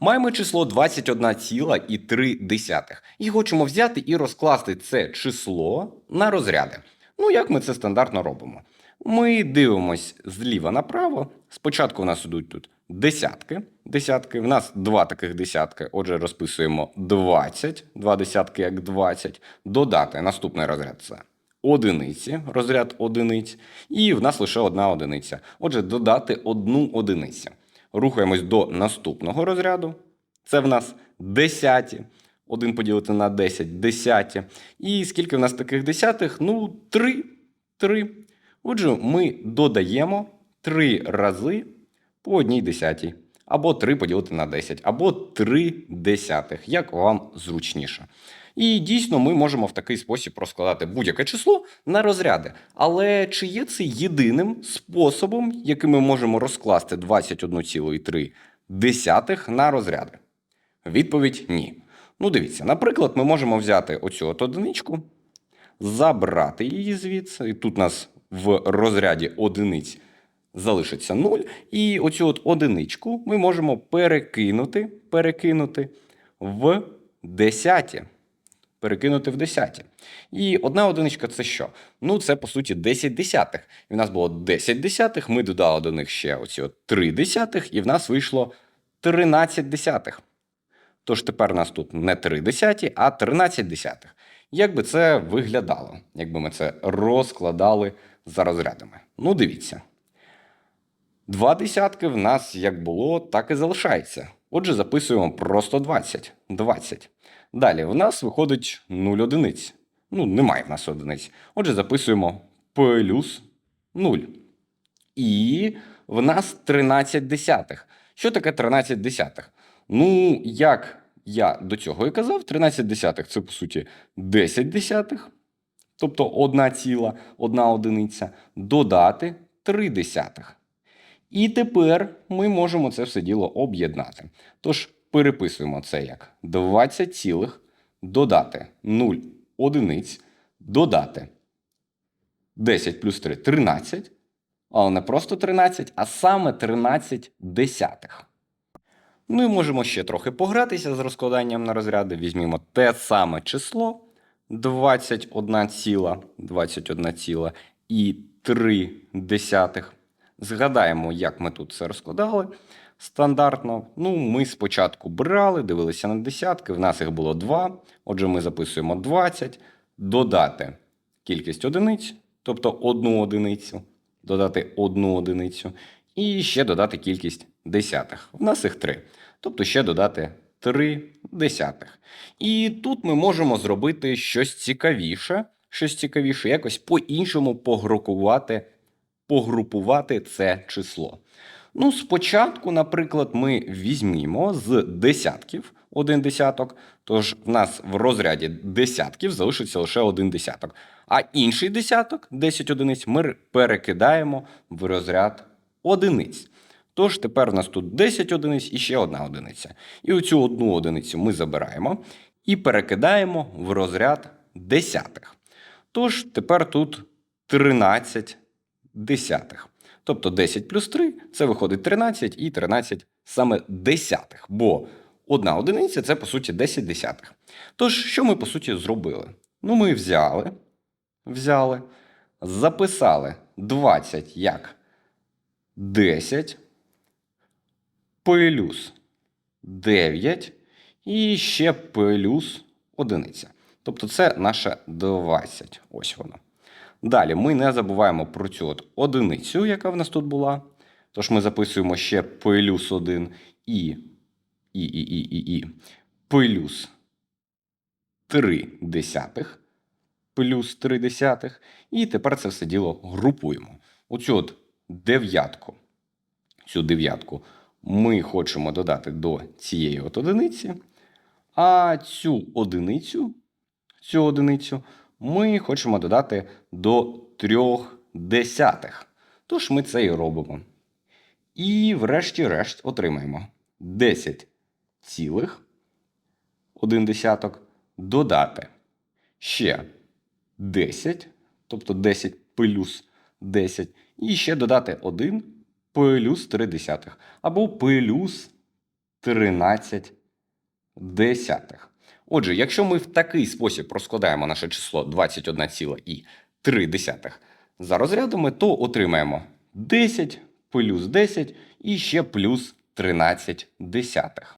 Маємо число 21,3 і хочемо взяти і розкласти це число на розряди. Ну, як ми це стандартно робимо? Ми дивимось зліва направо. Спочатку у нас ідуть тут десятки. Десятки. В нас два таких десятки. Отже, розписуємо 20, два десятки як 20. Додати наступний розряд це одиниці, розряд одиниць, і в нас лише одна одиниця. Отже, додати одну одиницю. Рухаємось до наступного розряду. Це в нас десяті. Один поділити на 10, десяті. І скільки в нас таких десятих? Ну, три. Три. Отже, ми додаємо три рази по одній десятій. Або 3 поділити на 10, або 3 десятих, як вам зручніше. І дійсно ми можемо в такий спосіб розкладати будь-яке число на розряди. Але чи є це єдиним способом, яким ми можемо розкласти 21,3 на розряди? Відповідь ні. Ну, дивіться, наприклад, ми можемо взяти оцю от одиничку, забрати її звідси. І тут у нас в розряді одиниць залишиться 0. І оцю от одиничку ми можемо перекинути, перекинути в десяті. Перекинути в десяті. І одна одиничка це що? Ну, це по суті 10 десятих. І в нас було 10 десятих, ми додали до них ще оці от 3 десятих, і в нас вийшло 13 десятих. Тож тепер у нас тут не 3 десяті, а 13 десятих. Як би це виглядало, якби ми це розкладали за розрядами? Ну, дивіться. Два десятки в нас як було, так і залишається. Отже, записуємо просто 20. 20. Далі в нас виходить 0 одиниць. Ну, немає в нас одиниць. Отже, записуємо плюс 0. І в нас 13 десятих. Що таке 13 десятих? Ну, як я до цього і казав, 13 десятих це по суті 10 десятих, тобто одна ціла, одна одиниця, додати 3 десятих. І тепер ми можемо це все діло об'єднати. Тож переписуємо це як 20 цілих, додати 0 одиниць, додати 10 плюс 3 13, але не просто 13, а саме 13 десятих. Ну і можемо ще трохи погратися з розкладанням на розряди. Візьмемо те саме число 21 ціла, 21 ціла і 3 десятих. Згадаємо, як ми тут це розкладали стандартно. Ну, ми спочатку брали, дивилися на десятки, в нас їх було 2. Отже, ми записуємо 20, додати кількість одиниць, тобто одну одиницю, додати одну одиницю, і ще додати кількість десятих. В нас їх 3. Тобто ще додати 3 десятих. І тут ми можемо зробити щось цікавіше, щось цікавіше, якось по-іншому погрупувати погрупувати це число. Ну, спочатку, наприклад, ми візьмемо з десятків один десяток, тож в нас в розряді десятків залишиться лише один десяток. А інший десяток, 10 одиниць, ми перекидаємо в розряд одиниць. Тож тепер у нас тут 10 одиниць і ще одна одиниця. І оцю одну одиницю ми забираємо і перекидаємо в розряд десятих. Тож тепер тут 13 десятих. Тобто 10 плюс 3 це виходить 13 і 13 саме десятих. Бо одна одиниця це по суті 10 десятих. Тож, що ми по суті зробили? Ну, ми взяли, взяли, записали 20 як 10 плюс 9 і ще плюс одиниця. Тобто це наше 20. Ось воно. Далі ми не забуваємо про цю от одиницю, яка в нас тут була. Тож ми записуємо ще плюс 1 і, і, і, і, і, і плюс 3 десятих, плюс 3 десятих. І тепер це все діло групуємо. Оцю от дев'ятку, цю дев'ятку ми хочемо додати до цієї от одиниці, а цю одиницю, цю одиницю ми хочемо додати до трьох десятих. Тож ми це і робимо. І врешті-решт отримаємо 10 цілих 1 десяток додати ще 10, тобто 10 плюс 10, і ще додати 1 плюс 3 десятих, або плюс 13 десятих. Отже, якщо ми в такий спосіб розкладаємо наше число 21,3 за розрядами, то отримаємо 10 плюс 10 і ще плюс 13 десятих.